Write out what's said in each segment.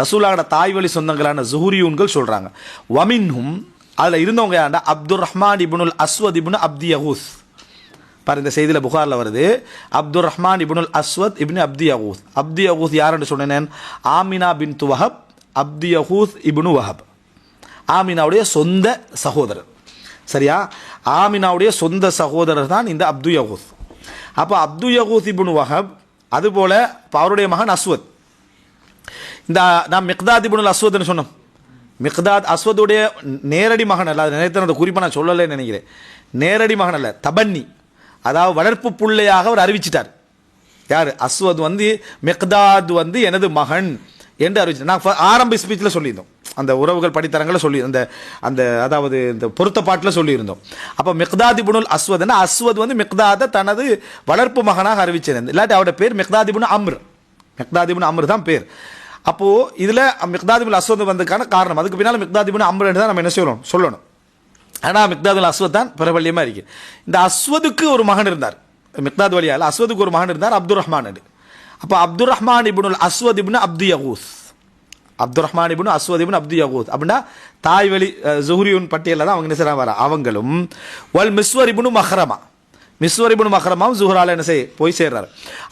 ரசூலாவோட தாய் வழி சொந்தங்களான ஜுஹூரியூன்கள் சொல்கிறாங்க வமின்ஹும் அதில் இருந்தவங்க யாருன்னா அப்துல் ரஹ்மான் இபுனுல் அஸ்வத் இபுனு அப்தி யகூஸ். பாரு இந்த செய்தியில் புகாரில் வருது. அப்துல் ரஹ்மான் இபுனுல் அஸ்வத் இப்னு அப்தி யகூஸ். அப்தி யகூஸ் யாருன்னு சொன்னேன் ஆமினா பின் துவஹப் அப்தி யகூஸ் இபுனு வஹப். ஆமினாவுடைய சொந்த சகோதரர். சரியா? ஆமினாவுடைய சொந்த சகோதரர் தான் இந்த அப்து யகூஸ். அப்போ அப்து யகூஸ் இபுனு வஹப் அதுபோல் அவருடைய மகன் அஸ்வத். இந்த நான் மிக்தாத் இப்னுல் அஸ்வத்னு சொன்னோம். மிக்தாத் அஸ்வதுடைய நேரடி மகன் அல்ல. அது நினைத்த அந்த குறிப்பை நான் சொல்லலைன்னு நினைக்கிறேன். நேரடி மகன் அல்ல. தபன்னி. அதாவது வளர்ப்பு புள்ளையாக அவர் அறிவிச்சிட்டார். யார்? அஸ்வத் வந்து மிக்தாத் வந்து எனது மகன் என்று அறிவிச்சு நான் ஆரம்ப ஸ்பீச்சில் சொல்லியிருந்தோம். அந்த உறவுகள் படித்தரங்களை சொல்லி அந்த அந்த அதாவது இந்த பொருத்த பாட்டில் சொல்லியிருந்தோம். அப்போ மிக்தாதிபுனுல் அஸ்வத்னா அஸ்வத் வந்து மிக்தாதை தனது வளர்ப்பு மகனாக அறிவிச்சிருந்தது இல்லாட்டி அவருடைய பேர் மிக்தாதிபுன் அம்ர். மிக்தாத் அம்ர் தான் பேர். அப்போ இதில் மிக்தாத் அஸ்வத் வந்ததுக்கான காரணம். அதுக்கு பின்னால் மிக்தாத் இப்னு தான் நம்ம என்ன சொல்லணும்? சொல்லணும். ஆனால் மிக்தாதுல் அஸ்வத் தான் பிரபல்யமாக இருக்கு. இந்த அஸ்வதுக்கு ஒரு மகன் இருந்தார். மிக்தாத் வழியால் அஸ்வதுக்கு ஒரு மகன் இருந்தார் அப்துல் ரஹ்மான் அப்போ அப்துல் ரஹ்மான் இபுனுல் அஸ்வத் இபுன் அப்து யகூஸ். அப்துல் ரஹ்மான் இபுன் அஸ்வத் இபுன் அப்து யகூத் அப்படின்னா தாய் வழி ஜுஹரியூன் பட்டியலில் தான் அவங்க என்ன செய்றாங்க? வர அவங்களும். வல் மிஸ்வர் இபுனு மஹ்ரமா. மிஸ்வர் இபுனு மஹ்ரமாவும் ஜுஹரால என்ன செய்ய போய் சேர்றாரு.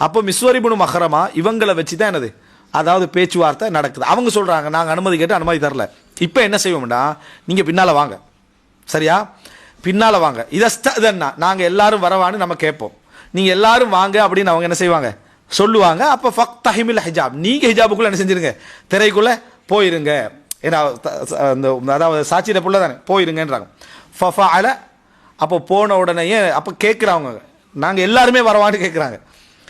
அப்போ மிஸ்வர் இபுனு மஹ்ரமா இவங்களை வச்சு தான் என்னது? அதாவது பேச்சுவார்த்தை நடக்குது. அவங்க சொல்கிறாங்க நாங்கள் அனுமதி கேட்டு அனுமதி தரல. இப்போ என்ன செய்வோம்னா நீங்கள் பின்னால் வாங்க. சரியா? பின்னால் வாங்க. இதன்னா நாங்கள் எல்லாரும் வரவான்னு நம்ம கேட்போம். நீங்கள் எல்லாரும் வாங்க அப்படின்னு அவங்க என்ன செய்வாங்க? சொல்லுவாங்க. அப்போ ஃபக் தஹிமில் ஹிஜாப். நீங்கள் ஹிஜாபுக்குள்ளே என்ன செஞ்சிருங்க? திரைக்குள்ளே போயிருங்க. ஏன்னா த- அந்த அதாவது சாட்சியிட புள்ள தானே. போயிருங்கன்றாங்க. ஃபஃபஅல அப்போ போன உடனேயே அப்போ கேட்குறவங்க. நாங்கள் எல்லாருமே வரவான்னு கேட்குறாங்க.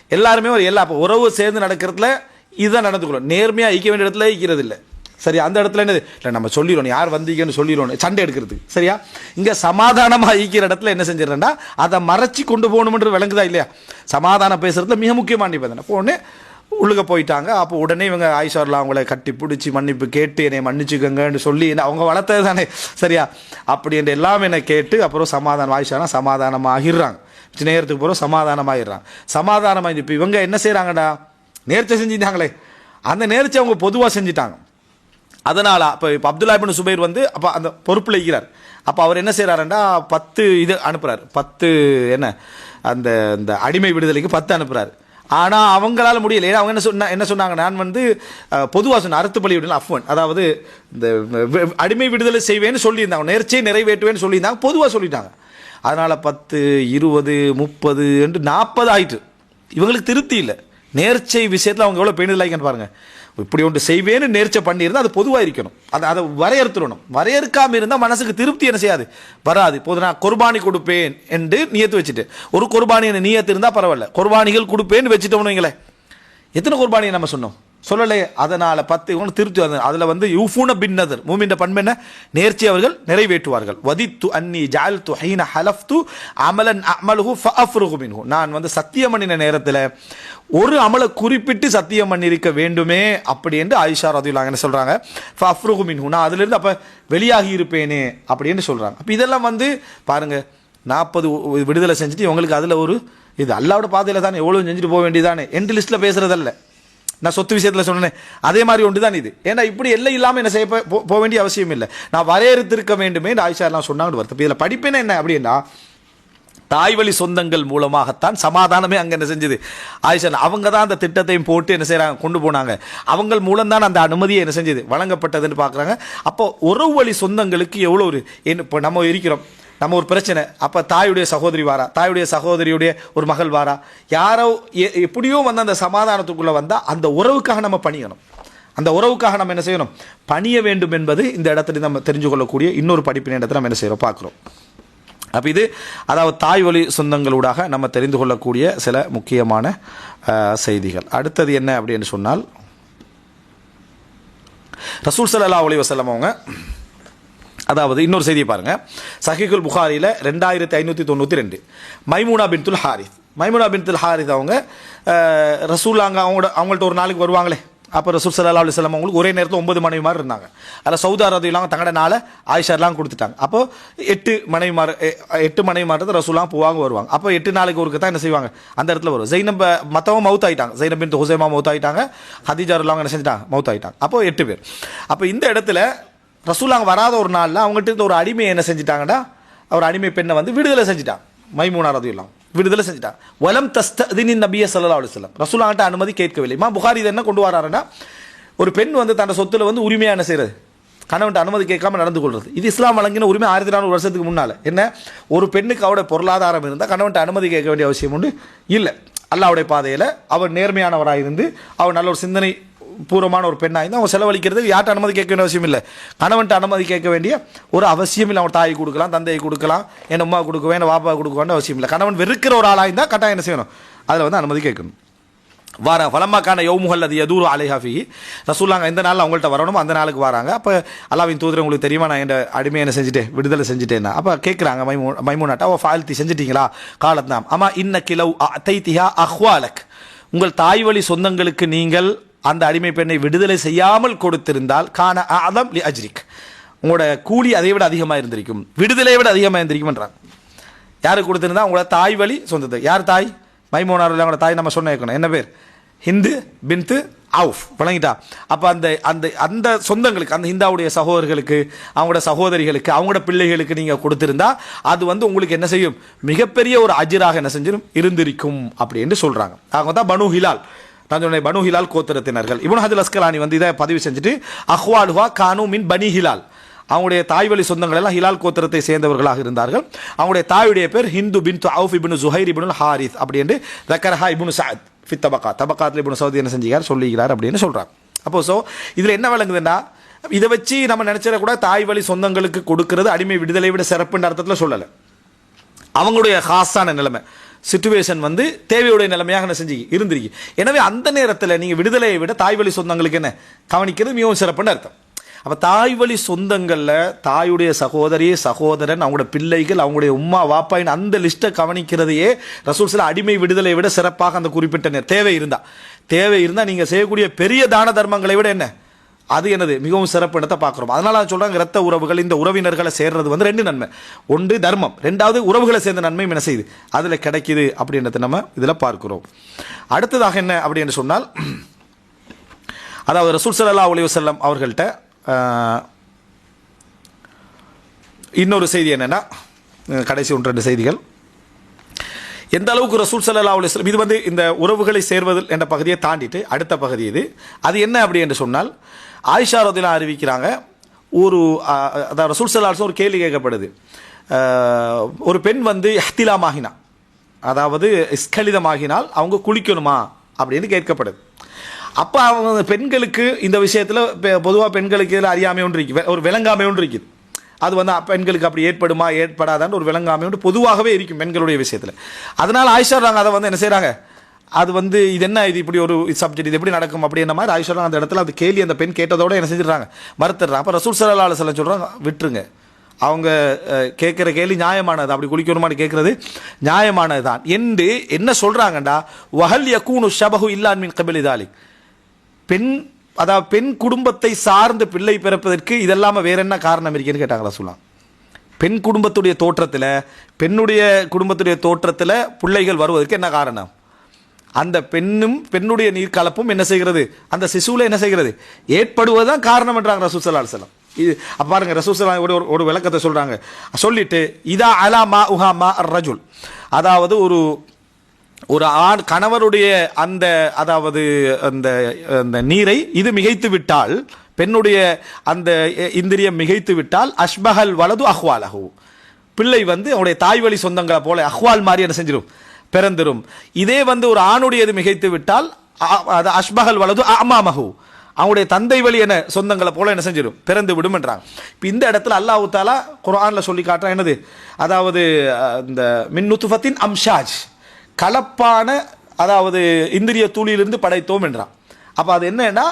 எல்லாருமே ஒரு எல்லா அப்போ உறவு சேர்ந்து நடக்கிறதுல இதுதான் நடந்துக்கணும். நேர்மையாக ஈக்க வேண்டிய இடத்துல ஈக்கிறது இல்லை சரி அந்த இடத்துல என்னது? இல்லை நம்ம சொல்லிடணும் யார் வந்தீங்கன்னு சொல்லிடணும் சண்டை எடுக்கிறது சரியா? இங்கே சமாதானமாக ஈக்கிற இடத்துல என்ன செஞ்சிடறேன்னா அதை மறைச்சி கொண்டு போகணும்ன்றது விளங்குதா இல்லையா? சமாதானம் பேசுகிறதுல மிக முக்கியமான நிபந்தனை. போன்னு உள்ளுக போயிட்டாங்க. அப்போ உடனே இவங்க ஆயிஷாரில் அவங்கள கட்டி பிடிச்சி மன்னிப்பு கேட்டு என்னை மன்னிச்சுக்கங்கன்னு சொல்லி அவங்க வளர்த்தது தானே. சரியா? அப்படி என்று எல்லாம் என்னை கேட்டு அப்புறம் சமாதானம் ஆயிஷானா சமாதானமாகிடுறாங்க ஆகிடுறாங்க நேரத்துக்கு பிறகு சமாதானமாகிடுறாங்க சமாதானமாக இப்போ இவங்க என்ன செய்கிறாங்கடா நேர்ச்சை செஞ்சிட்டாங்களே. அந்த நேர்ச்சை அவங்க பொதுவாக செஞ்சிட்டாங்க. அதனால் அப்போ இப்போ அப்துல்லா இப்னு சுபைர் வந்து அப்போ அந்த பொறுப்பில் இருக்கிறார். அப்போ அவர் என்ன செய்கிறாருன்னா பத்து இது அனுப்புகிறார் பத்து என்ன அந்த இந்த அடிமை விடுதலைக்கு பத்து அனுப்புகிறார் ஆனால் அவங்களால முடியல. ஏன்னா அவங்க என்ன சொன்ன என்ன சொன்னாங்க? நான் வந்து பொதுவாக சொன்ன அறுத்து பலி விடல அஃப்வன். அதாவது இந்த அடிமை விடுதலை செய்வேன்னு சொல்லியிருந்தாங்க. நேர்ச்சியை நிறைவேற்றுவேன்னு சொல்லியிருந்தாங்க. பொதுவாக சொல்லிட்டாங்க. அதனால் பத்து இருபது முப்பது என்று நாற்பது ஆயிட்டு இவங்களுக்கு திருப்தி இல்லை. நேர்ச்சை விஷயத்தில் அவங்க எவ்வளோ பேணுதலாய்க்கன்னு பாருங்கள் இப்படி ஒன்று செய்வேன்னு நேர்ச்சை பண்ணியிருந்தால் அது பொதுவாக இருக்கணும் அதை அதை வரையறுத்துடணும். வரையறுக்காமல் இருந்தால் மனசுக்கு திருப்தி என்ன செய்யாது? வராது. இப்போது நான் குர்பானி கொடுப்பேன் என்று நியத்து வச்சுட்டு ஒரு குர்பானி நியத்து இருந்தால் பரவாயில்ல. குர்பானிகள் கொடுப்பேன்னு வச்சுட்டோம்னு வைங்களேன். எத்தனை குர்பானியை நம்ம சொன்னோம்? சொல்லலை அதனால் பத்து இவங்க திருப்தி வந்து அதில் வந்து யூஃபூன பின்னதர் மூமின்ற பண்பு என்ன? நேர்ச்சி அவர்கள் நிறைவேற்றுவார்கள். வதித்து அன்னி ஜால் து ஹைன ஹலஃப்து அமலன் அமலுஹு ஃபஅஃப்ருஹு மின்ஹு. நான் வந்து சத்தியம் பண்ணின நேரத்தில் ஒரு அமலை குறிப்பிட்டு சத்தியம் பண்ணியிருக்க வேண்டுமே அப்படி என்று ஆயிஷா ரதியுல்லாங்க என்ன சொல்கிறாங்க ஃபஃப்ருகுமின் மின்ஹு. நான் அதிலிருந்து அப்போ வெளியாகி இருப்பேனே அப்படின்னு சொல்கிறாங்க அப்போ இதெல்லாம் வந்து பாருங்கள் நாற்பது விடுதலை செஞ்சுட்டு இவங்களுக்கு அதில் ஒரு இது. அல்லாவோட பாதையில் தானே எவ்வளோ செஞ்சுட்டு போக வேண்டியதானே எண்டு லிஸ்ட்டில் பேசுகிறதல்ல நான் சொத்து விஷயத்தில் சொன்னேன் அதே மாதிரி ஒன்று தான் இது. ஏன்னா இப்படி எல்லை இல்லாமல் என்ன செய்ய போ- போக வேண்டிய அவசியம் இல்லை. நான் வரையறுத்திருக்க வேண்டுமே இந்த ஆயிஷா எல்லாம் சொன்னாங்கன்னு வருது இதில் படிப்பேன் என்ன அப்படின்னா தாய்வழி சொந்தங்கள் மூலமாகத்தான் சமாதானமே அங்கே என்ன செஞ்சது. ஆயிஷா அவங்க தான் அந்த திட்டத்தையும் போட்டு என்ன செய்கிறாங்க கொண்டு போனாங்க. அவங்க மூலம்தான் அந்த அனுமதியை என்ன செஞ்சது வழங்கப்பட்டதுன்னு பார்க்குறாங்க அப்போ உறவு வழி சொந்தங்களுக்கு எவ்வளோ ஒரு என்ன இப்போ நம்ம இருக்கிறோம். நம்ம ஒரு பிரச்சனை. அப்போ தாயுடைய சகோதரி வாரா. தாயுடைய சகோதரியுடைய ஒரு மகள் வாரா. யாரோ எ- எப்படியோ வந்து அந்த சமாதானத்துக்குள்ளே வந்தால் அந்த உறவுக்காக நம்ம பணியணும். அந்த உறவுக்காக நம்ம என்ன செய்யணும்? பணிய வேண்டும் என்பது இந்த இடத்துல நம்ம தெரிஞ்சு கொள்ளக்கூடிய இன்னொரு படிப்பின் இடத்துல நம்ம என்ன செய்கிறோம் பார்க்குறோம். அப்போ இது அதாவது தாய் வழி சொந்தங்களூடாக நம்ம தெரிந்து கொள்ளக்கூடிய சில முக்கியமான செய்திகள். அடுத்தது என்ன அப்படின்னு சொன்னால் ரசூல் ஸல்லல்லாஹு ஒளி வசலம் அவங்க அதாவது இன்னொரு செய்தியை பாருங்கள் சஹிகுல் புகாரியில் ரெண்டாயிரத்தி ஐநூற்றி தொண்ணூற்றி ரெண்டு. மைமூனா பின்துல் ஹாரிஸ். மைமுனா பின்துல் ஹாரிஸ் அவங்க ரசூலாங்க ரசூல் அங்கே அவங்களோட அவங்கள்ட்ட ஒரு நாளைக்கு வருவாங்களே. அப்போ ரசூல் சல்லா அலுவலம் அவங்களுக்கு ஒரே நேரத்தில் ஒன்பது மனைவிமார் இருந்தாங்க. அதில் சவுதா இல்லாமல் தங்கட நாளை ஆயிஷாலாம் கொடுத்துட்டாங்க. அப்போ எட்டு மனைவிமார் எ- எட்டு மனைவி தான் ரசூலாம் போவாங்க வருவாங்க. அப்போ எட்டு நாளைக்கு ஒருக்கு தான் என்ன செய்வாங்க? அந்த இடத்துல வரும். ஜெயினப் மற்றவங்க மவுத் ஆகிட்டாங்க ஜெயினப் பின் ஹுசைமா மவுத் ஆகிட்டாங்க ஹதிஜார் இல்லாமல் என்ன செஞ்சிட்டாங்க? மவுத் ஆயிட்டாங்க அப்போ எட்டு பேர். அப்போ இந்த இடத்துல ரசூலாங்க வராத ஒரு நாளில் அவங்ககிட்ட இருந்த ஒரு அடிமையை என்ன செஞ்சிட்டாங்கன்னா அவர் அடிமை பெண்ணை வந்து விடுதலை செஞ்சிட்டாங்க மைமூனா ரதியுல்லாம் விடுதலை செஞ்சிட்டான். வலம் தஸ்தினின் நபிய சல்லா அலுவலம் ரசூலாங்கிட்ட அனுமதி கேட்கவில்லை. மா புகார் இதை என்ன கொண்டு வராருன்னா ஒரு பெண் வந்து தன்னோட சொத்துல வந்து உரிமையான என்ன செய்யறது? கணவன்ட்ட அனுமதி கேட்காம நடந்து கொள்வது இது இஸ்லாம் வழங்கின உரிமை ஆயிரத்தி நானூறு வருஷத்துக்கு முன்னால். என்ன? ஒரு பெண்ணுக்கு அவருடைய பொருளாதாரம் இருந்தால் கணவன்ட்ட அனுமதி கேட்க வேண்டிய அவசியம் உண்டு? இல்லை. அல்லாவுடைய பாதையில் அவர் நேர்மையானவராக இருந்து அவர் நல்ல ஒரு சிந்தனை பூர்வமான ஒரு பெண்ணாக இருந்தால் அவங்க செலவழிக்கிறதுக்கு யார்ட்ட அனுமதி கேட்க வேண்டிய அவசியம் இல்லை கணவன்ட்ட அனுமதி கேட்க வேண்டிய ஒரு அவசியம் இல்லை. அவன் தாய் கொடுக்கலாம் தந்தையை கொடுக்கலாம் என் அம்மா கொடுக்குவேன் என் பாப்பா கொடுக்குவேன் அவசியம் இல்லை. கணவன் வெறுக்கிற ஒரு ஆளாக இருந்தால் கட்டாயம் என்ன செய்யணும்? அதில் வந்து அனுமதி கேட்கணும். வார ஃபலமாக்கான யௌமுகல் அது எதூர் அலைஹாஃபி ரசூல்லாங்க எந்த நாளில் அவங்கள்ட்ட வரணும் அந்த நாளுக்கு வராங்க. அப்போ அல்லாவின் தூதர் உங்களுக்கு தெரியுமா? நான் என் அடிமையை என்ன செஞ்சுட்டேன் விடுதலை செஞ்சுட்டேன்னா. அப்போ கேட்குறாங்க மைமூ மைமூனாட்டா ஓ ஃபால்த்தி செஞ்சிட்டீங்களா? காலத்னாம் அம்மா இன்ன கிலவ் தைத்தியா அஹ்வாலக். உங்கள் தாய் வழி சொந்தங்களுக்கு நீங்கள் அந்த அடிமை பெண்ணை விடுதலை செய்யாமல் கொடுத்திருந்தால் காண அதம் லி அஜ்ரிக். உங்களோட கூலி அதை விட அதிகமாக இருந்திருக்கும். விடுதலையை விட அதிகமாக இருந்திருக்கும்ன்றாங்க. யாருக்கு கொடுத்திருந்தா? உங்களோட தாய் வழி சொந்தத்தை யார் தாய்? மைமோனார் அவங்களோட தாய் நம்ம சொன்ன இருக்கணும் என்ன பேர்? ஹிந்து பின்த்து அவுஃப். வழங்கிட்டா அப்போ அந்த அந்த அந்த சொந்தங்களுக்கு அந்த ஹிந்தாவுடைய சகோதரர்களுக்கு அவங்களோட சகோதரிகளுக்கு அவங்களோட பிள்ளைகளுக்கு நீங்கள் கொடுத்திருந்தா அது வந்து உங்களுக்கு என்ன செய்யும்? மிகப்பெரிய ஒரு அஜிராக என்ன செஞ்சிடும் இருந்திருக்கும். அப்படின்னு சொல்கிறாங்க அவங்க தான் பனு ஹிலால். தன்னுடைய பனு ஹிலால் கோத்திரத்தினர்கள். இவன் ஹதில் அஸ்கலானி வந்து இதை பதிவு செஞ்சுட்டு அஹ்வாலுஹா கானு மின் பனி ஹிலால். அவங்களுடைய தாய் வழி சொந்தங்கள் எல்லாம் ஹிலால் கோத்திரத்தை சேர்ந்தவர்களாக இருந்தார்கள். அவங்களுடைய தாயுடைய பேர் Hind bin Awf ibn Zuhair ibn Harith அப்படி என்று தக்கரஹா இபின் சாத் ஃபித் தபக்கா தபக்காத்தில் இபின் சவுதி என்ன செஞ்சுக்கிறார்? சொல்லுகிறார் அப்படின்னு சொல்கிறார் அப்போ ஸோ இதில் என்ன விளங்குதுன்னா இதை வச்சு நம்ம நினைச்சிட கூட தாய் வழி சொந்தங்களுக்கு கொடுக்கறது அடிமை விடுதலை விட சிறப்புன்ற அர்த்தத்தில் சொல்லலை. அவங்களுடைய ஹாஸான நிலைமை. சுச்சுவேஷன் வந்து தேவையுடைய நிலைமையாக என்ன செஞ்சு இருந்திருக்கு. எனவே அந்த நேரத்தில் நீங்கள் விடுதலையை விட தாய் வழி சொந்தங்களுக்கு என்ன? கவனிக்கிறது மிகவும் சிறப்புன்னு அர்த்தம். அப்போ தாய் வழி சொந்தங்களில் தாயுடைய சகோதரி சகோதரன் அவங்களோட பிள்ளைகள் அவங்களுடைய உம்மா வாப்பாயின் அந்த லிஸ்ட்டை கவனிக்கிறதையே ரசூல் சில அடிமை விடுதலை விட சிறப்பாக அந்த குறிப்பிட்ட தேவை இருந்தால் தேவை இருந்தால் நீங்கள் செய்யக்கூடிய பெரிய தான தர்மங்களை விட என்ன? அது என்னது? மிகவும் சிறப்பு இடத்தை பார்க்குறோம். அதனால அதை சொல்கிறாங்க ரத்த உறவுகள் இந்த உறவினர்களை சேர்றது வந்து ரெண்டு நன்மை. ஒன்று தர்மம். ரெண்டாவது உறவுகளை சேர்ந்த நன்மை என்ன செய்யுது? அதில் கிடைக்கிது அப்படின்றத நம்ம இதில் பார்க்குறோம். அடுத்ததாக என்ன அப்படின்னு சொன்னால் அதாவது ரசூல் சல்லா அலைஹி வஸல்லம் அவர்கள்ட்ட இன்னொரு செய்தி என்னென்னா கடைசி ஒன்று ரெண்டு செய்திகள். எந்த அளவுக்கு ரசூல் சல்லா அலைஹி இது வந்து இந்த உறவுகளை சேர்வதில் என்ற பகுதியை தாண்டிட்டு அடுத்த பகுதி இது. அது என்ன அப்படி என்று சொன்னால் ஆயிஷா ரதிலாம் அறிவிக்கிறாங்க. ஒரு அதாவது ரசூல் ஒரு கேள்வி கேட்கப்படுது. ஒரு பெண் வந்து எஹ்திலாமாகினா அதாவது இஸ்கலிதமாகினால் அவங்க குளிக்கணுமா அப்படின்னு கேட்கப்படுது. அப்போ அவங்க பெண்களுக்கு இந்த விஷயத்தில் பொதுவாக பெண்களுக்கு இதில் அறியாமை ஒன்று இருக்குது ஒரு விளங்காமை ஒன்று இருக்குது. அது வந்து பெண்களுக்கு அப்படி ஏற்படுமா ஏற்படாதான்னு ஒரு விளங்காமை ஒன்று பொதுவாகவே இருக்கும் பெண்களுடைய விஷயத்தில். அதனால் ஆயிஷா அதை வந்து என்ன செய்கிறாங்க அது வந்து இது என்ன இது இப்படி ஒரு சப்ஜெக்ட் இது எப்படி நடக்கும் அப்படின்ற மாதிரி ஆயிஷா அந்த இடத்துல அந்த கேள்வி அந்த பெண் கேட்டதோட என்ன செஞ்சிடறாங்க? மறுத்துடுறாங்க. அப்போ ரசூல் சலா அலுவலம் சொல்கிறாங்க விட்டுருங்க. அவங்க கேட்குற கேள்வி நியாயமானது. அப்படி குளிக்கணுமான்னு கேட்குறது நியாயமானது தான் என்று என்ன சொல்கிறாங்கண்டா வஹல் யக்கூனு ஷபஹு இல்லான் மின் கபில் இதாலி பெண் அதாவது பெண் குடும்பத்தை சார்ந்து பிள்ளை பிறப்பதற்கு இதெல்லாமல் வேற என்ன காரணம் இருக்குன்னு கேட்டாங்களா சொல்லலாம் பெண் குடும்பத்துடைய தோற்றத்தில் பெண்ணுடைய குடும்பத்துடைய தோற்றத்தில் பிள்ளைகள் வருவதற்கு என்ன காரணம்? அந்த பெண்ணும் பெண்ணுடைய நீர்க்கலப்பும் என்ன செய்கிறது? அந்த சிசுவில் என்ன செய்கிறது? ஏற்படுவதுதான் காரணம் என்றாங்க ரசூசல்லா செல்லம் இது பாருங்க ரசூசல்லா ஒரு ஒரு- விளக்கத்தை சொல்றாங்க. சொல்லிட்டு இதா அலா மா உஹா மா ரஜுல். அதாவது ஒரு ஒரு ஆண் கணவருடைய அந்த அதாவது அந்த அந்த நீரை இது மிகைத்து விட்டால் பெண்ணுடைய அந்த இந்திரியம் மிகைத்து விட்டால் அஷ்பஹல் வலது அஹ்வாலஹு. பிள்ளை வந்து அவனுடைய தாய் வழி சொந்தங்களை போல அஹ்வால் மாதிரி என்ன செஞ்சிடும் பிறந்திரும். இதே வந்து ஒரு ஆணுடையது மிகைத்து விட்டால் அது அஷ்பகல் வலது அமாமஹு. அவனுடைய தந்தை வழி என்ன சொந்தங்களை போல என்ன செஞ்சிடும் பிறந்து விடும் என்றாங்க இப்போ இந்த இடத்துல அல்லாஹு தாலா குரானில் சொல்லி காட்டுறான் என்னது? அதாவது இந்த மின்னுத்துஃபத்தின் அம்ஷாஜ். கலப்பான அதாவது இந்திரிய தூளியிலிருந்து படைத்தோம் என்றான். அப்போ அது என்னன்னா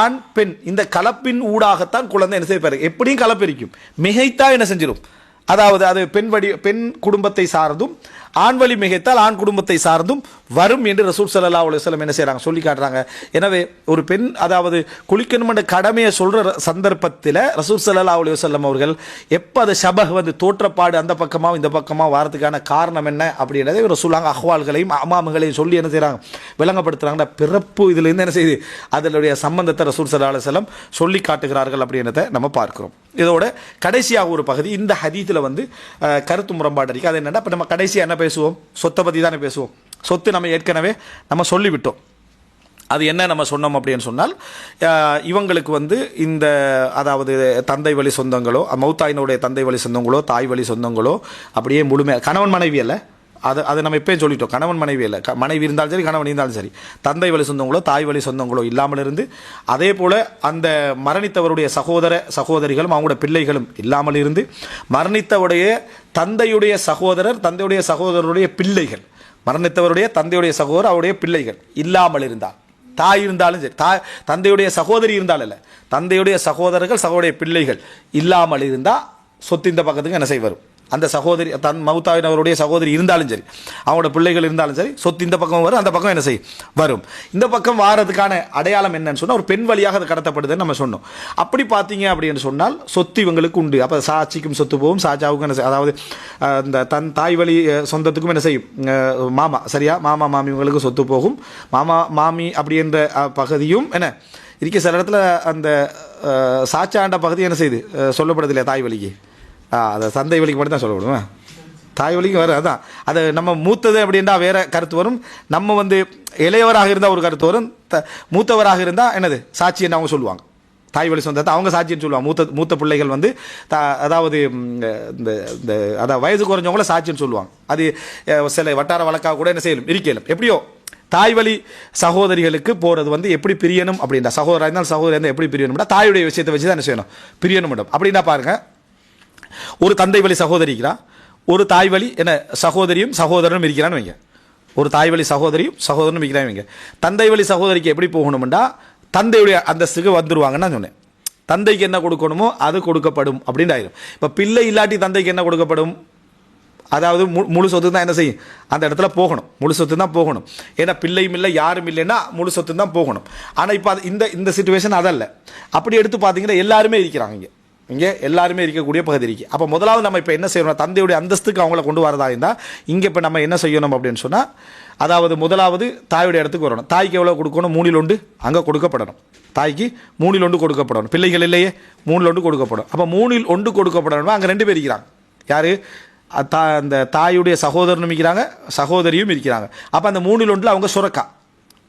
ஆண் பெண் இந்த கலப்பின் ஊடாகத்தான் குழந்தை என்ன செய்ய எப்படியும் கலப்பிரிக்கும் மிகைத்தா என்ன செஞ்சிடும் அதாவது அது பெண் வடி பெண் குடும்பத்தை சார்ந்தும் ஆண் வழி மிகைத்தால் ஆண் குடும்பத்தை சார்ந்தும் வரும் என்று ரசூல் சல்லா அலுவலம் என்ன செய்கிறாங்க சொல்லி காட்டுறாங்க. எனவே ஒரு பெண் அதாவது குளிக்கணும் என்ற கடமையை சொல்கிற சந்தர்ப்பத்தில் ரசூல் சல்லா அலுவலம் அவர்கள் எப்போ அது ஷபஹ் வந்து தோற்றப்பாடு அந்த பக்கமாக இந்த பக்கமாக வாரத்துக்கான காரணம் என்ன அப்படின்றதை ரசூலாங்க அஹ்வால்களையும் அமாமுகளையும் சொல்லி என்ன செய்கிறாங்க விளங்கப்படுத்துகிறாங்கன்னா பிறப்பு இதுலேருந்து என்ன செய்யுது அதனுடைய சம்பந்தத்தை ரசூல் சல்லா அலுவலம் சொல்லி காட்டுகிறார்கள் அப்படின்றத நம்ம பார்க்குறோம். இதோட கடைசியாக ஒரு பகுதி இந்த ஹதீத்தில் வந்து கருத்து முரண்பாடு இருக்குது அது என்னன்னா இப்போ நம்ம கடைசியாக என்ன பேசுவோம். சொத்தை பற்றி தானே பேசுவோம். சொத்து நம்ம ஏற்கனவே நம்ம சொல்லிவிட்டோம். அது என்ன நம்ம சொன்னோம் அப்படின்னு சொன்னால் இவங்களுக்கு வந்து இந்த அதாவது தந்தை வழி சொந்தங்களோ மௌத்தாயினுடைய தந்தை வழி சொந்தங்களோ தாய் வழி சொந்தங்களோ அப்படியே முழுமையாக கணவன் மனைவி அல்ல அது அது நம்ம எப்பயும் சொல்லிட்டோம். கணவன் மனைவி இல்லை. க- மனைவி இருந்தாலும் சரி கணவன் இருந்தாலும் சரி. தந்தை வழி சொந்தங்களோ தாய் வழி சொந்தங்களோ இல்லாமல் இருந்து அதே போல் அந்த மரணித்தவருடைய சகோதர சகோதரிகளும் அவங்களோட பிள்ளைகளும் இல்லாமல் இருந்து மரணித்தவருடைய தந்தையுடைய சகோதரர் தந்தையுடைய சகோதரருடைய பிள்ளைகள் மரணித்தவருடைய தந்தையுடைய சகோதரர் அவருடைய பிள்ளைகள் இல்லாமல் இருந்தால் தாய் இருந்தாலும் சரி தாய் தந்தையுடைய சகோதரி இருந்தாலும் இல்லை தந்தையுடைய சகோதரர்கள் சகோதரிய பிள்ளைகள் இல்லாமல் இருந்தால் சொத்து இந்த பக்கத்துக்கு என்ன செய்ய அந்த சகோதரி தன் மௌத்தாவினவருடைய சகோதரி இருந்தாலும் சரி அவங்களோட பிள்ளைகள் இருந்தாலும் சரி சொத்து இந்த பக்கம் வரும் அந்த பக்கம் என்ன செய்யும் வரும். இந்த பக்கம் வாரதுக்கான அடையாளம் என்னன்னு சொன்னால் ஒரு பெண் வழியாக அது கடத்தப்படுதுன்னு நம்ம சொன்னோம். அப்படி பார்த்தீங்க அப்படின்னு சொன்னால் சொத்து இவங்களுக்கு உண்டு. அப்போ சாட்சிக்கும் சொத்து போகும் சாச்சாவுக்கும் என்ன அதாவது இந்த தன் தாய் வழி சொந்தத்துக்கும் என்ன செய்யும் மாமா சரியா? மாமா மாமி இவங்களுக்கு சொத்து போகும். மாமா மாமி அப்படின்ற பகுதியும் என்ன இருக்க சில இடத்துல அந்த சாச்சாண்ட பகுதி என்ன செய்யுது சொல்லப்படுது இல்லையா தாய் வழிக்கு. ஆ அதை சந்தை வழிக்கு மட்டும் தான் சொல்லப்படுவேன் தாய் வழிக்கும் வரும் அதான். அது நம்ம மூத்தது அப்படின்னா வேறு கருத்து வரும். நம்ம வந்து இளையவராக இருந்தால் ஒரு கருத்து வரும். த மூத்தவராக இருந்தால் என்னது? சாட்சின்னு அவங்க சொல்லுவாங்க. தாய் வழி சொந்தத்தை அவங்க சாட்சின்னு சொல்லுவாங்க. மூத்த மூத்த பிள்ளைகள் வந்து த அதாவது இந்த இந்த அதாவது வயது குறைஞ்சவங்கள சாட்சின்னு சொல்லுவாங்க. அது சில வட்டார வழக்காக கூட என்ன செய்யலும்? இருக்கலும். எப்படியோ தாய் வழி சகோதரிகளுக்கு போகிறது வந்து எப்படி பிரியணும் அப்படின்னா சகோதராக இருந்தாலும் சகோதரி இருந்தால் எப்படி பிரியணும்னா தாயுடைய விஷயத்தை வச்சு தான் என்ன செய்யணும்? பிரியணும் அப்படின்னா பாருங்கள் ஒரு தந்தை வழி சகோதரி இருக்கிறா. ஒரு தாய் வழி என்ன சகோதரியும் சகோதரனும் இருக்கிறான்னு வைங்க. ஒரு தாய் வழி சகோதரியும் சகோதரனும் இருக்கிறான்னு வைங்க. தந்தை வழி சகோதரிக்கு எப்படி போகணும்னா தந்தையுடைய அந்தஸ்துக்கு வந்துடுவாங்கன்னு நான் சொன்னேன். தந்தைக்கு என்ன கொடுக்கணுமோ அது கொடுக்கப்படும் அப்படின்னு ஆயிரும். இப்போ பிள்ளை இல்லாட்டி தந்தைக்கு என்ன கொடுக்கப்படும்? அதாவது மு முழு சொத்து தான் என்ன செய்யும்? அந்த இடத்துல போகணும். முழு சொத்து தான் போகணும். ஏன்னா பிள்ளையும் இல்லை யாரும் இல்லைன்னா முழு சொத்து தான் போகணும். ஆனால் இப்போ அது இந்த இந்த சுச்சுவேஷன் அதல்ல. அப்படி எடுத்து பார்த்தீங்கன்னா எல்லாருமே இருக்கிறாங்க இங்கே. இங்கே எல்லாருமே இருக்கக்கூடிய பகுதி அப்போ முதலாவது நம்ம இப்போ என்ன செய்யணும் தந்தையுடைய அந்தஸ்துக்கு அவங்கள கொண்டு வரதா இருந்தால் இங்கே இப்போ நம்ம என்ன செய்யணும் அப்படின்னு சொன்னால் அதாவது முதலாவது தாயுடைய இடத்துக்கு வரணும். தாய்க்கு எவ்வளோ கொடுக்கணும்? மூணில் ஒன்று. அங்கே கொடுக்கப்படணும். தாய்க்கு மூணில் ஒன்று கொடுக்கப்படணும். பிள்ளைகள் இல்லையே மூணில் ஒன்று கொடுக்கப்படும். அப்போ மூணில் ஒன்று கொடுக்கப்படணும் அங்கே ரெண்டு பேர் இருக்கிறாங்க. யார்? தா அந்த தாயுடைய சகோதரனும் இருக்கிறாங்க சகோதரியும் இருக்கிறாங்க. அப்போ அந்த மூணில் ஒன்றில் அவங்க சுரக்கா.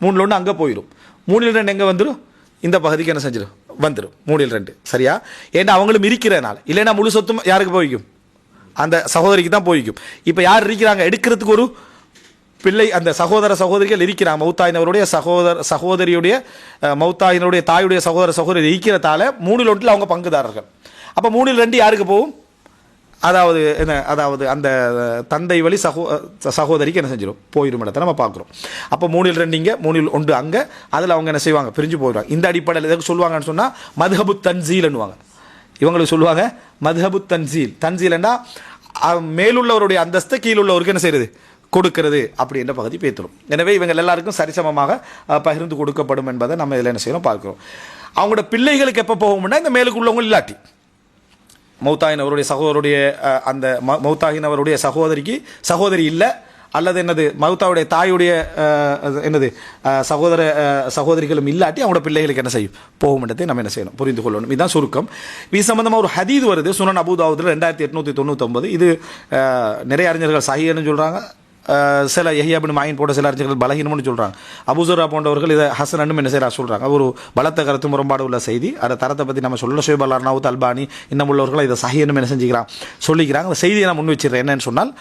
மூணில் ஒன்று அங்கே போயிடும் மூணில் ரெண்டு எங்கே வந்துடும் இந்த பகுதிக்கு என்ன செஞ்சிடும் வந்துடும் மூணில் ரெண்டு. சரியா? ஏன்னா அவங்களும் இருக்கிறனால. இல்லைன்னா முழு சொத்தும் யாருக்கு போய்க்கும்? அந்த சகோதரிக்கு தான் போய்க்கும். இப்போ யார் இருக்கிறாங்க? எடுக்கிறதுக்கு ஒரு பிள்ளை அந்த சகோதர சகோதரிகள் இருக்கிறாங்க. மௌத்தாயினவருடைய சகோதர சகோதரியுடைய அஹ், மௌத்தாயினருடைய தாயுடைய சகோதர சகோதரி இருக்கிறதால மூணில் ஒன்றில் அவங்க பங்குதாரர்கள். அப்போ மூணில் ரெண்டு யாருக்கு போகும்? அதாவது என்ன அதாவது அந்த தந்தை வழி சகோ சகோதரிக்கு என்ன செஞ்சிடும் போயிடும் இடத்தை நம்ம பார்க்குறோம். அப்போ மூணில் ரெண்டு இங்கே மூணில் ஒன்று அங்கே. அதில் அவங்க என்ன செய்வாங்க? பிரிஞ்சு போயிடுவாங்க. இந்த அடிப்படையில் எதுக்கு சொல்லுவாங்கன்னு சொன்னால் மதுஹபு தன்சீல்னுவாங்க இவங்களுக்கு சொல்லுவாங்க மதுஹபு தன்சீல். தன்சீல்னா மேலுள்ளவருடைய அந்தஸ்தை கீழுள்ளவருக்கு என்ன செய்யுது கொடுக்கிறது அப்படின்ற பகுதி பேத்துரும். எனவே இவங்க எல்லாருக்கும் சரிசமமாக பகிர்ந்து கொடுக்கப்படும் என்பதை நம்ம இதில் என்ன செய்யணும் பார்க்குறோம். அவங்களோட பிள்ளைகளுக்கு எப்போ போகும்னா இந்த மேலுக்கு உள்ளவங்க இல்லாட்டி. மௌத்தாயின் அவருடைய சகோதரருடைய அந்த ம- அவருடைய சகோதரிக்கு சகோதரி இல்லை அல்லது என்னது மௌத்தாவுடைய தாயுடைய என்னது சகோதர சகோதரிகளும் இல்லாட்டி அவங்களோட பிள்ளைகளுக்கு என்ன செய்யும்? போகும்ன்றதை நம்ம என்ன செய்யணும்? புரிந்து கொள்ளணும். இதுதான் சுருக்கம். இது சம்பந்தமாக ஒரு ஹதீது வருது. சுனன் அபுதாவுதில் ரெண்டாயிரத்தி எட்நூற்றி தொண்ணூத்தொம்பது இது நிறைய அறிஞர்கள் சஹின்னு சொல்கிறாங்க சில எஹியாபின் மாயின் போட்ட சில அறிஞர்கள் பலகீனம்னு சொல்கிறாங்க அபுசரா போன்றவர்கள் இதை ஹசன் என்ன செய்கிறா சொல்கிறாங்க ஒரு பலத்த கருத்து முரண்பாடு உள்ள செய்தி. அதை தரத்தை பற்றி நம்ம சொல்ல ஷோபல் அர்னாவுத் அல்பானி இன்னும் உள்ளவர்கள் இதை சஹின்னு என்ன செஞ்சுக்கிறான். சொல்லிக்கிறாங்க. அந்த செய்தியை நான் முன் வச்சிடுறேன். என்னன்னு சொன்னால்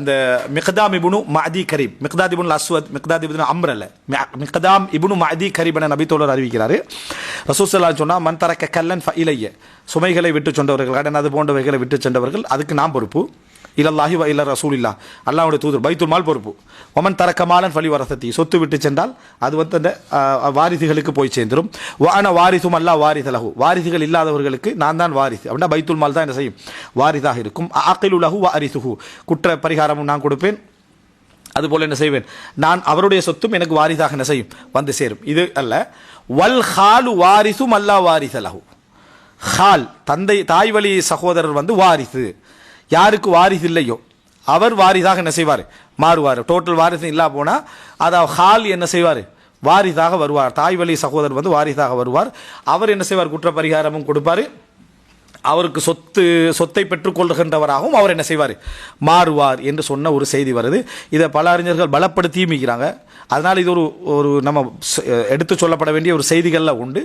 இந்த Miqdam ibn Madi Karib Miqdad ibn Aswad Miqdad ibn Amr அல்ல. மிக்தாம் இபுனு மதி கரீப் என நபித்தோழர் அறிவிக்கிறாரு. ரசூசல்லா சொன்னால் மன் தரக்க கல்லன் ஃப இலைய. சுமைகளை விட்டு சென்றவர்கள் கடன் அது போன்றவைகளை விட்டு சென்றவர்கள் அதுக்கு நான் பொறுப்பு. இல்லல்லாஹி வ இல்ல ரசூலில்லா அல்லாவுடைய தூதர் பைத்துல் மால் பொறுப்பு. ஒமன் தரக்கமாலன் ஃபலி வரசத்தி. சொத்து விட்டு சென்றால் அது வந்து அந்த வாரிசுகளுக்கு போய் சேர்ந்துரும். வான வாரிசும் அல்லா வாரிசலகு வாரிசுகள் இல்லாதவர்களுக்கு நான் தான் வாரிசு. அப்படின்னா பைத்துல் மால் தான் என்ன செய்யும்? வாரிசாக இருக்கும். அகிலுலகு வாரிசுகு குற்ற பரிகாரமும் நான் கொடுப்பேன். அதுபோல் என்ன செய்வேன்? நான் அவருடைய சொத்தும் எனக்கு வாரிசாக என்ன செய்யும்? வந்து சேரும். இது அல்ல. வல் ஹாலு வாரிசும் அல்லா வாரிசலகு ஹால் தந்தை தாய் வழி சகோதரர் வந்து வாரிசு. யாருக்கு வாரிசு இல்லையோ அவர் வாரிசாக என்ன செய்வார்? மாறுவார். டோட்டல் வாரிசு இல்லா போனால் அதாவது ஹால் என்ன செய்வார்? வாரிசாக வருவார். தாய் வழி சகோதரர் வந்து வாரிசாக வருவார். அவர் என்ன செய்வார்? குற்ற பரிகாரமும் கொடுப்பார். அவருக்கு சொத்து சொத்தை பெற்றுக்கொள்கின்றவராகவும் அவர் என்ன செய்வார்? மாறுவார் என்று சொன்ன ஒரு செய்தி வருது. இதை பல அறிஞர்கள் பலப்படுத்தியும் இருக்கிறாங்க. அதனால் இது ஒரு ஒரு நம்ம எடுத்து சொல்லப்பட வேண்டிய ஒரு செய்திகளில் உண்டு.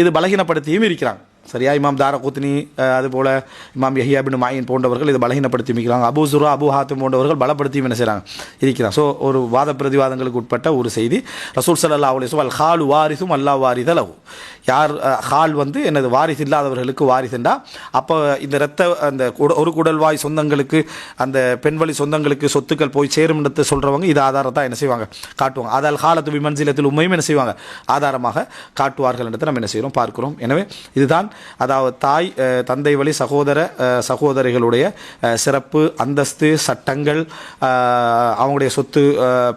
இது பலகீனப்படுத்தியும் இருக்கிறாங்க. சரியா? இமாம் தார குத்னி அதுபோல் இமாம் யஹியா பின் மாயின் போன்றவர்கள் இதை பலகீனப்படுத்தி மிக்கிறாங்க அபு சுரா அபு ஹாத்து போன்றவர்கள் பலப்படுத்தியும் என்ன செய்கிறாங்க இருக்கிறாங்க. ஸோ ஒரு வாத பிரதிவாதங்களுக்கு உட்பட்ட ஒரு செய்தி. ரசூல் சல்லா அலிசும் அல் ஹால் வாரிசும் அல்லா வாரித லஹு. யார் ஹால் வந்து எனது வாரிசு இல்லாதவர்களுக்கு வாரிசுண்டா? அப்போ இந்த இரத்த அந்த ஒரு குடல்வாய் சொந்தங்களுக்கு அந்த பெண்வழி சொந்தங்களுக்கு சொத்துக்கள் போய் சேரும் இடத்தை சொல்கிறவங்க இது ஆதாரத்தை என்ன செய்வாங்க? காட்டுவாங்க. அதால் ஹாலத்து விமன்சிலத்தில் உண்மையும் என்ன செய்வாங்க? ஆதாரமாக காட்டுவார்கள் என்றதை நம்ம என்ன செய்கிறோம் பார்க்கிறோம். எனவே இதுதான் அதாவது தாய் தந்தை வழி சகோதர சகோதரிகளுடைய சிறப்பு அந்தஸ்து சட்டங்கள் அவங்களுடைய சொத்து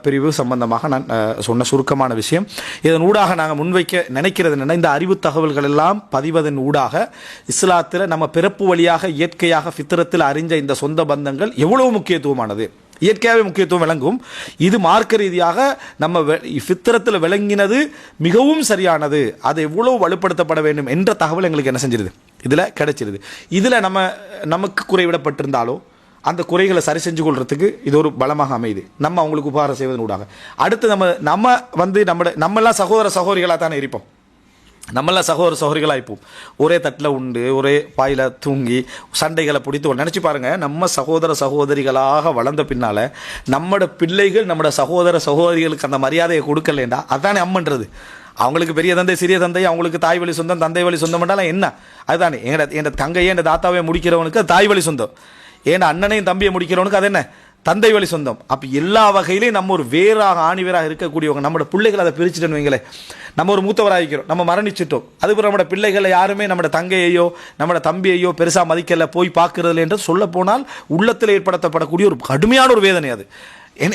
பிரிவு சம்பந்தமாக நான் சொன்ன சுருக்கமான விஷயம். இதன் ஊடாக நாங்கள் முன்வைக்க நினைக்கிறது என்னென்னா இந்த அறிவு தகவல்கள் எல்லாம் பதிவதன் ஊடாக இஸ்லாத்தில் நம்ம பிறப்பு வழியாக இயற்கையாக ஃபித்திரத்தில் அறிஞ்ச இந்த சொந்த பந்தங்கள் எவ்வளவு முக்கியத்துவமானது? இயற்கையாகவே முக்கியத்துவம் விளங்கும். இது மார்க்க ரீதியாக நம்ம ஃபித்திரத்தில் விளங்கினது மிகவும் சரியானது. அது எவ்வளவு வலுப்படுத்தப்பட வேண்டும் என்ற தகவல் எங்களுக்கு என்ன செஞ்சிருது? இதில் கிடைச்சிருது. இதில் நம்ம நமக்கு குறைவிடப்பட்டிருந்தாலோ அந்த குறைகளை சரி செஞ்சு கொள்றதுக்கு இது ஒரு பலமாக அமையுது. நம்ம அவங்களுக்கு உபகாரம் செய்வதன் ஊடாக. அடுத்து நம்ம நம்ம வந்து நம்ம நம்மெல்லாம் சகோதர சகோதரிகளாக தானே இருப்போம். நம்மளாம் சகோதர சகோதரிகளாகிப்போம் ஒரே தட்டில் உண்டு ஒரே பாயில் தூங்கி சண்டைகளை பிடித்து நினச்சி பாருங்கள் நம்ம சகோதர சகோதரிகளாக வளர்ந்த பின்னால் நம்மட பிள்ளைகள் நம்மட சகோதர சகோதரிகளுக்கு அந்த மரியாதையை கொடுக்கலேண்டா? அதானே அம்மன்றது. அவங்களுக்கு பெரிய தந்தை சிறிய தந்தை அவங்களுக்கு தாய் வழி சொந்தம் தந்தை வழி சொந்தம்னாலும் என்ன? அதுதானே எங்கட என் தங்கையே என் தாத்தாவே முடிக்கிறவனுக்கு தாய் வழி சொந்தம். ஏன்னா அண்ணனையும் தம்பியை முடிக்கிறவனுக்கு அது என்ன? தந்தை வழி சொந்தம். அப்போ எல்லா வகையிலையும் நம்ம ஒரு வேறாக ஆணிவேராக இருக்கக்கூடியவங்க நம்மளோட பிள்ளைகளை அதை பிரிச்சுட்டேன்னு வைங்களேன் நம்ம ஒரு மூத்தவராகிக்கிறோம் நம்ம மரணிச்சிட்டோம். அதுக்கப்புறம் நம்மளோட பிள்ளைகளை யாருமே நம்மளோட தங்கையையோ நம்மளோட தம்பியையோ பெருசாக மதிக்கலை போய் பார்க்கறதுல என்று சொல்ல போனால் உள்ளத்தில் ஏற்படுத்தப்படக்கூடிய ஒரு கடுமையான ஒரு வேதனை அது.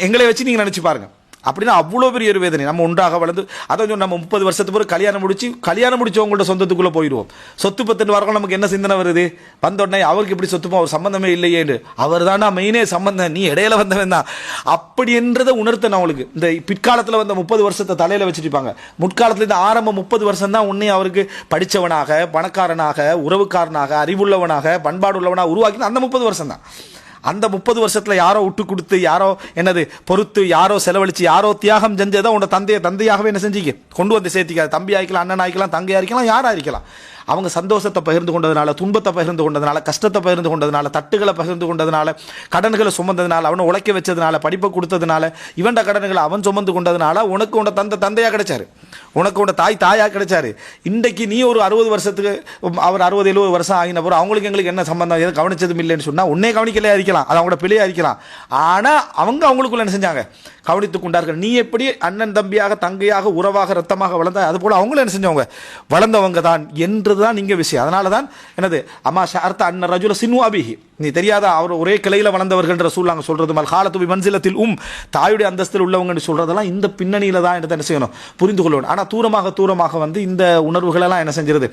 எங்களை வச்சு நீங்கள் நினச்சி பாருங்கள் அப்படின்னா அவ்வளோ பெரிய ஒரு வேதனை. நம்ம ஒன்றாக வளர்ந்து அதை நம்ம முப்பது வருஷத்துக்கு பிறகு கல்யாணம் முடிச்சு கல்யாணம் முடிச்சவங்கள்ட்ட சொந்தத்துக்குள்ளே போயிடுவோம். சொத்து பத்துன்னு வரவங்க நமக்கு என்ன சிந்தனை வருது? வந்த உடனே அவருக்கு இப்படி சொத்துமா அவர் சம்மந்தமே இல்லையேன்னு அவர் தானா மெயினே சம்மந்தம் நீ இடையில வந்தவன் தான். அப்படி என்றதை உணர்த்தணும் அவங்களுக்கு இந்த பிற்காலத்தில் வந்த முப்பது வருஷத்தை தலையில் வச்சுருப்பாங்க முற்காலத்தில் இந்த ஆரம்ப முப்பது வருஷம் தான் உன்னை அவருக்கு படித்தவனாக பணக்காரனாக உறவுக்காரனாக அறிவுள்ளவனாக பண்பாடு உள்ளவனாக உருவாக்கி அந்த முப்பது வருஷம் தான். அந்த முப்பது வருஷத்துல யாரோ விட்டு கொடுத்து யாரோ என்னது பொறுத்து யாரோ செலவழிச்சு யாரோ தியாகம் செஞ்சதை உன்னோட தந்தையை தந்தையாகவே என்ன செஞ்சிக்க கொண்டு வந்து சேர்த்திக்க தம்பி ஆயிக்கலாம் அண்ணன் ஆயிக்கலாம் தங்கையாக இருக்கலாம் யாரா இருக்கலாம் அவங்க சந்தோஷத்தை பகிர்ந்து கொண்டதுனால துன்பத்தை பகிர்ந்து கொண்டதுனால கஷ்டத்தை பகிர்ந்து கொண்டதுனால தட்டுகளை பகிர்ந்து கொண்டதுனால கடன்களை சுமந்ததுனால அவனை உழைக்க வச்சதுனால படிப்பை கொடுத்ததுனால இவன்ட கடன்களை அவன் சுமந்து கொண்டதுனால உனக்கு உன்ட தந்தை தந்தையாக கிடைச்சாரு. உனக்கு உன்ட தாய் தாயாக கிடைச்சாரு. இன்றைக்கு நீ ஒரு அறுபது வருஷத்துக்கு அவர் அறுபது எழுபது வருஷம் ஆகின போகிற அவங்களுக்கு எங்களுக்கு என்ன சம்பந்தம்? எதுவும் கவனிச்சதும் இல்லைன்னு சொன்னால் உன்னே கவனிக்கலையா இருக்கலாம். அது அவங்களோட பிள்ளையா இருக்கலாம். ஆனால் அவங்க அவங்களுக்குள்ள என்ன செஞ்சாங்க? கவனித்துக் கொண்டார்கள். நீ எப்படி அண்ணன் தம்பியாக தங்கையாக உறவாக ரத்தமாக வளர்ந்தா அது போல் அவங்களும் என்ன செஞ்சவங்க? வளர்ந்தவங்க தான் என்று தான் இங்கே விஷயம். அதனால தான் என்னது? அம்மா ஷார்த்த அண்ணன் ரஜுல சின்வாபிஹி நீ தெரியாத? அவர் ஒரே கிளையில் வளர்ந்தவர்கள் சூழ்நாங்க சொல்கிறது மல் காலத்து மன்சிலத்தில் உம். தாயுடைய அந்தஸ்தில் உள்ளவங்கன்னு சொல்கிறதெல்லாம் இந்த பின்னணியில் தான் என்ன என்ன செய்யணும்? புரிந்து கொள்ளணும். ஆனால் தூரமாக தூரமாக வந்து இந்த உணர்வுகளெல்லாம் என்ன செஞ்சிருது?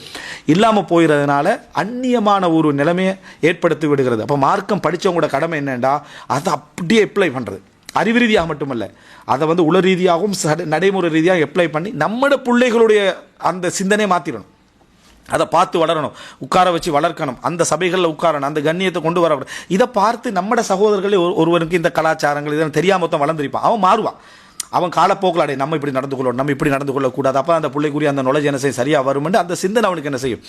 இல்லாமல் போயிடுறதுனால அந்நியமான ஒரு நிலைமையை ஏற்படுத்தி விடுகிறது. அப்போ மார்க்கம் படித்தவங்களோட கடமை என்னண்டா? அதை அப்படியே அப்ளை பண்ணுறது அறிவு ரீதியாக மட்டுமல்ல. அதை வந்து உள ரீதியாகவும் நடைமுறை ரீதியாக அப்ளை பண்ணி நம்மட பிள்ளைகளுடைய அந்த சிந்தனையை மாற்றிடணும் அதை பார்த்து வளரணும் உட்கார வச்சு வளர்க்கணும் அந்த சபைகளில் உட்காரணும் அந்த கண்ணியத்தை கொண்டு வரக்கூடாது இதை பார்த்து நம்மட சகோதரர்களே ஒரு- இந்த கலாச்சாரங்கள் இதெல்லாம் தெரியாம மொத்தம் வளர்ந்துருப்பான். அவன் மாறுவான். அவன் காலப்போக்கில் அடே நம்ம இப்படி நடந்து கொள்ளணும் நம்ம இப்படி நடந்து கொள்ளக்கூடாது அப்போ அந்த பிள்ளைக்குரிய அந்த knowledge என்ன செய்யும்? சரியாக வருமென்று அந்த சிந்தனை அவனுக்கு என்ன செய்யும்?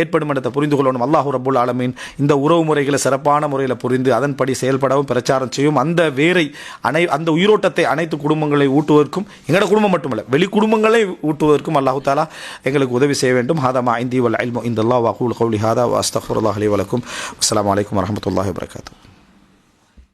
ஏற்படும் இடத்தை புரிந்து கொள்ளணும். அல்லாஹு ரபுல் ஆலமீன் இந்த உறவு முறைகளை சிறப்பான முறையில் புரிந்து அதன்படி செயல்படவும் பிரச்சாரம் செய்யும். அந்த வேரை அனை அந்த உயிரோட்டத்தை அனைத்து குடும்பங்களை ஊட்டுவதற்கும் எங்களோட குடும்பம் மட்டுமல்ல வெளி குடும்பங்களை ஊட்டுவதற்கும் அல்லாஹு தாலா எங்களுக்கு உதவி செய்ய வேண்டும். ஹாதமா ஐந்தி வல் அல்மோ இந்த அல்லா வாஹூல் கௌலி ஹாதா அஸ்தஃபுல்லாஹ் அலி வலக்கும் அஸ்லாம் வலைக்கம் வரமத்துல்லாஹி வரகாத்தூ